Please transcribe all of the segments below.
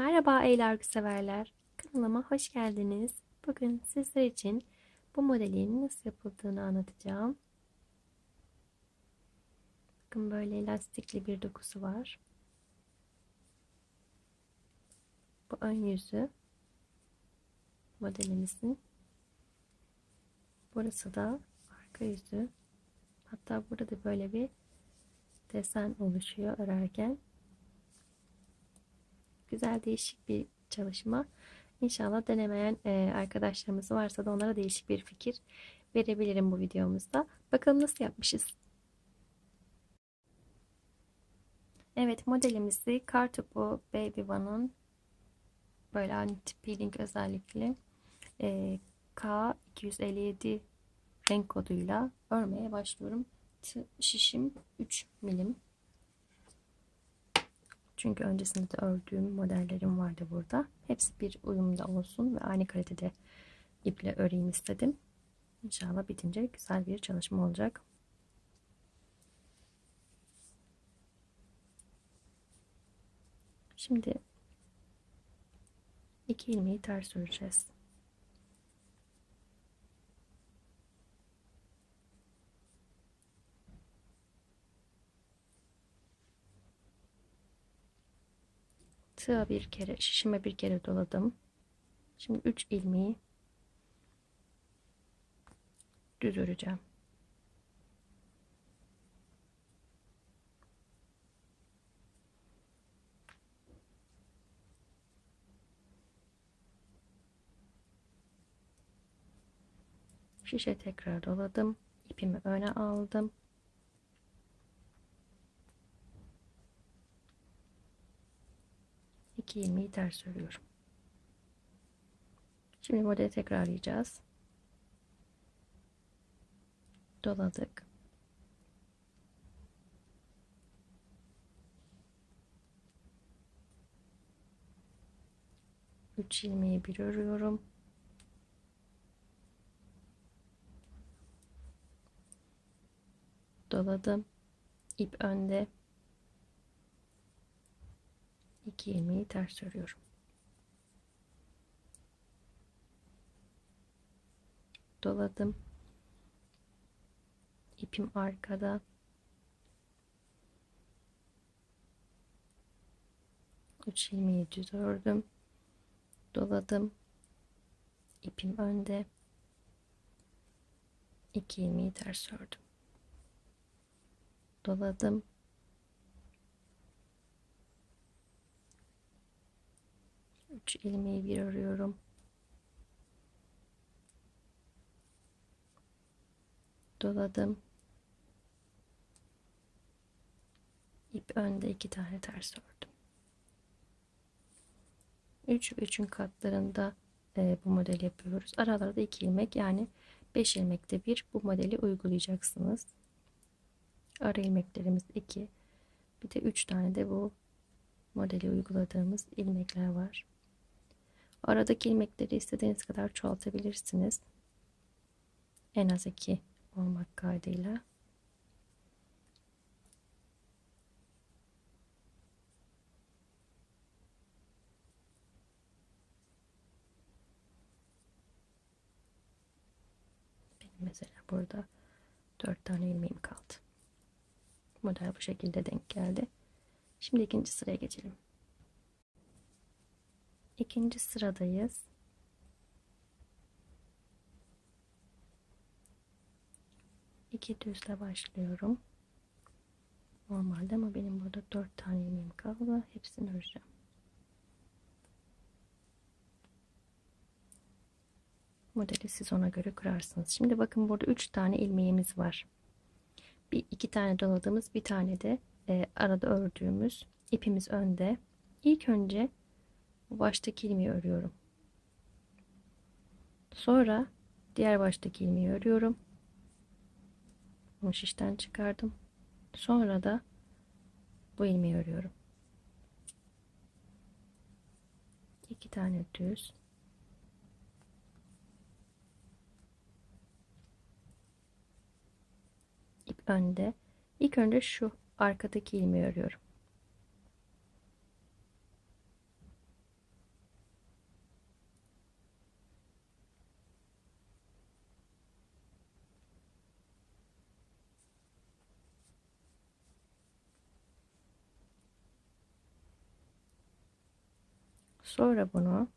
Merhaba ey örgü severler. Kanalıma hoş geldiniz. Bugün sizler için bu modelin nasıl yapıldığını anlatacağım. Bakın böyle elastikli bir dokusu var. Bu ön yüzü modelimizin. Burası da arka yüzü. Hatta burada böyle bir desen oluşuyor örerken. Güzel değişik bir çalışma. İnşallah denemeyen e, arkadaşlarımız varsa da onlara değişik bir fikir verebilirim bu videomuzda. Bakalım nasıl yapmışız. Evet modelimizi Kartopu Baby One'un böyle anti peeling özellikle e, K257 renk koduyla örmeye başlıyorum. T şişim 3 milim. Çünkü öncesinde de ördüğüm modellerim vardı burada. Hepsi bir uyumda olsun ve aynı kalitede iple öreyim istedim. İnşallah bitince güzel bir çalışma olacak. Şimdi iki ilmeği ters öreceğiz. Tığa bir kere, şişime bir kere doladım. Şimdi 3 ilmeği düz öreceğim. Şişe tekrar doladım. İpimi öne aldım. 2 ilmeği ters örüyorum. Şimdi modeli tekrarlayacağız. Doladık. Üç ilmeği bir örüyorum. Doladım. İp önde. 2 ilmeği ters örüyorum. Doladım. İpim arkada. Üç ilmeği düz ördüm. Doladım. İpim önde. 2 ilmeği ters ördüm. Doladım. 3 ilmeği bir örüyorum. Doladım. İp önde iki tane ters ördüm. 3 ve 3'ün katlarında e, bu modeli yapıyoruz. Aralarda 2 ilmek yani 5 ilmekte bir bu modeli uygulayacaksınız. Ara ilmeklerimiz 2. Bir de 3 tane de bu modeli uyguladığımız ilmekler var. Aradaki ilmekleri istediğiniz kadar çoğaltabilirsiniz. En az iki olmak kaydıyla. Benim mesela burada dört tane ilmeğim kaldı. Model bu şekilde denk geldi. Şimdi ikinci sıraya geçelim ikinci sıradayız. İki düzle başlıyorum. Normalde ama benim burada dört tane ilmeğim kaldı. Hepsini öreceğim. Modeli siz ona göre kurarsınız. Şimdi bakın burada üç tane ilmeğimiz var. Bir iki tane doladığımız, bir tane de e, arada ördüğümüz ipimiz önde. İlk önce baştaki ilmeği örüyorum. Sonra diğer baştaki ilmeği örüyorum. Bunu şişten çıkardım. Sonra da bu ilmeği örüyorum. İki tane düz. İp önde. İlk önce şu arkadaki ilmeği örüyorum. Sonra bunu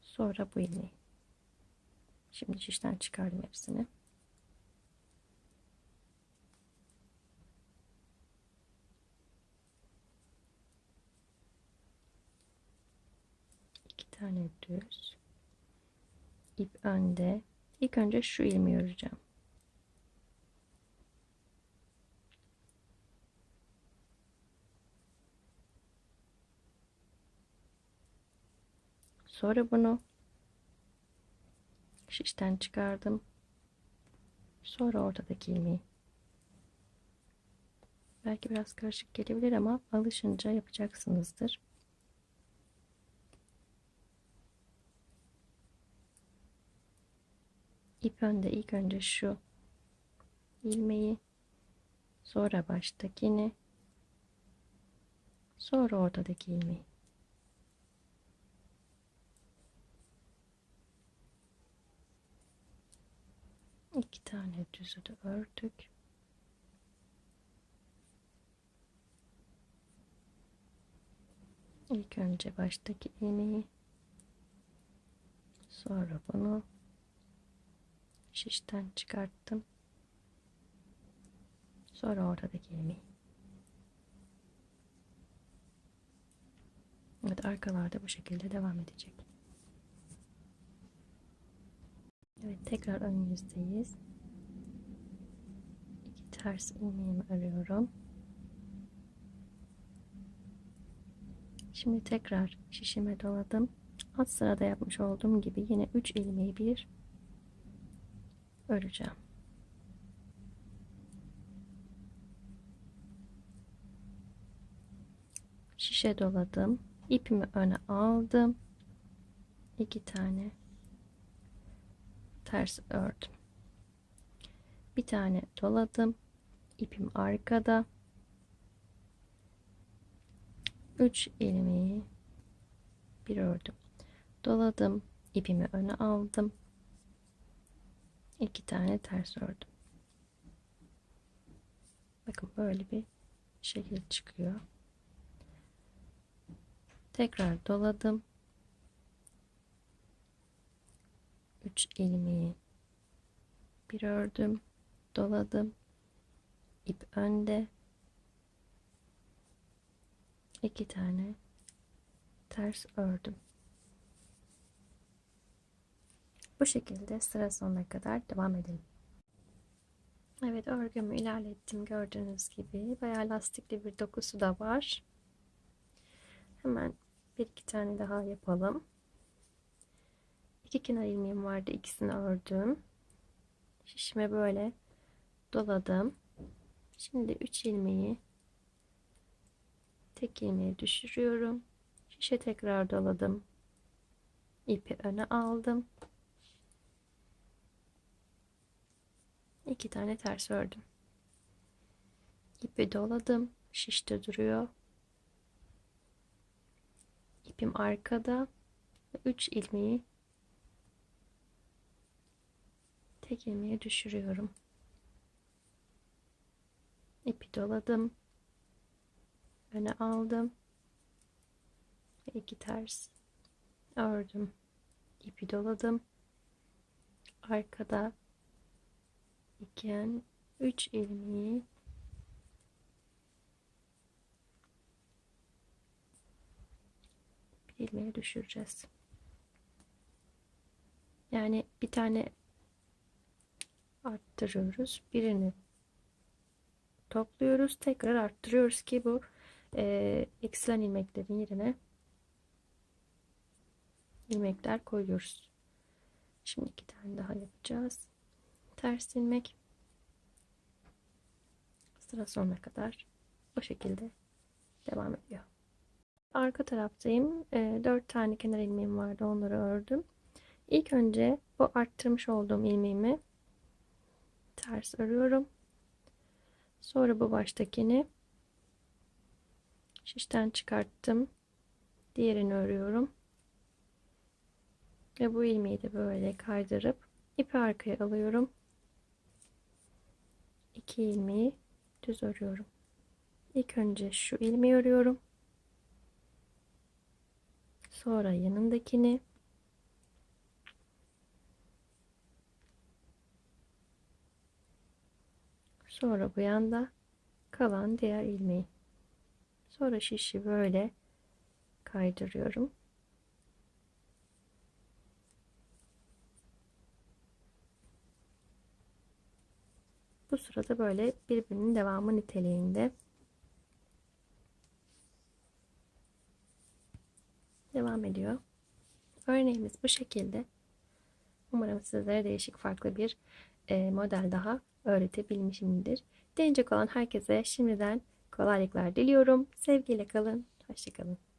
sonra bu ilmeği. Şimdi şişten çıkardım hepsini. İki tane düz. ip önde. İlk önce şu ilmeği öreceğim. Sonra bunu şişten çıkardım. Sonra ortadaki ilmeği. Belki biraz karışık gelebilir ama alışınca yapacaksınızdır. İp önde ilk önce şu ilmeği sonra baştakini sonra ortadaki ilmeği iki tane düzü de ördük İlk önce baştaki ilmeği sonra bunu şişten çıkarttım. Sonra ortadaki ilmeği. Evet arkalarda bu şekilde devam edecek. Evet tekrar ön yüzdeyiz. İki ters ilmeğimi örüyorum. Şimdi tekrar şişime doladım. Alt sırada yapmış olduğum gibi yine 3 ilmeği bir öreceğim. Şişe doladım. İpimi öne aldım. iki tane ters ördüm. Bir tane doladım. İpim arkada. 3 ilmeği bir ördüm. Doladım. ipimi öne aldım iki tane ters ördüm. Bakın böyle bir şekil çıkıyor. Tekrar doladım. 3 ilmeği bir ördüm, doladım. ip önde. iki tane ters ördüm. Bu şekilde sıra sonuna kadar devam edelim. Evet örgümü ilerlettim gördüğünüz gibi. Bayağı lastikli bir dokusu da var. Hemen bir iki tane daha yapalım. İki kenar ilmeğim vardı. ikisini ördüm. Şişime böyle doladım. Şimdi 3 ilmeği tek ilmeği düşürüyorum. Şişe tekrar doladım. İpi öne aldım. iki tane ters ördüm. İpi doladım. Şişte duruyor. İpim arkada. 3 ilmeği tek ilmeğe düşürüyorum. İpi doladım. Öne aldım. Ve iki ters ördüm. İpi doladım. Arkada iken 3 ilmeği bir ilmeğe düşüreceğiz. Yani bir tane arttırıyoruz. Birini topluyoruz. Tekrar arttırıyoruz ki bu e, eksilen ilmeklerin yerine ilmekler koyuyoruz. Şimdi iki tane daha yapacağız ters ilmek sıra sonuna kadar o şekilde devam ediyor. Arka taraftayım. E, 4 tane kenar ilmeğim vardı. Onları ördüm. İlk önce bu arttırmış olduğum ilmeğimi ters örüyorum. Sonra bu baştakini şişten çıkarttım. Diğerini örüyorum. Ve bu ilmeği de böyle kaydırıp ipi arkaya alıyorum. 2 ilmeği düz örüyorum. İlk önce şu ilmeği örüyorum. Sonra yanındakini. Sonra bu yanda kalan diğer ilmeği. Sonra şişi böyle kaydırıyorum. Bu sırada böyle birbirinin devamı niteliğinde devam ediyor. Örneğimiz bu şekilde. Umarım sizlere değişik farklı bir e, model daha öğretebilmişimdir. Deneyecek olan herkese şimdiden kolaylıklar diliyorum. Sevgiyle kalın. Hoşçakalın.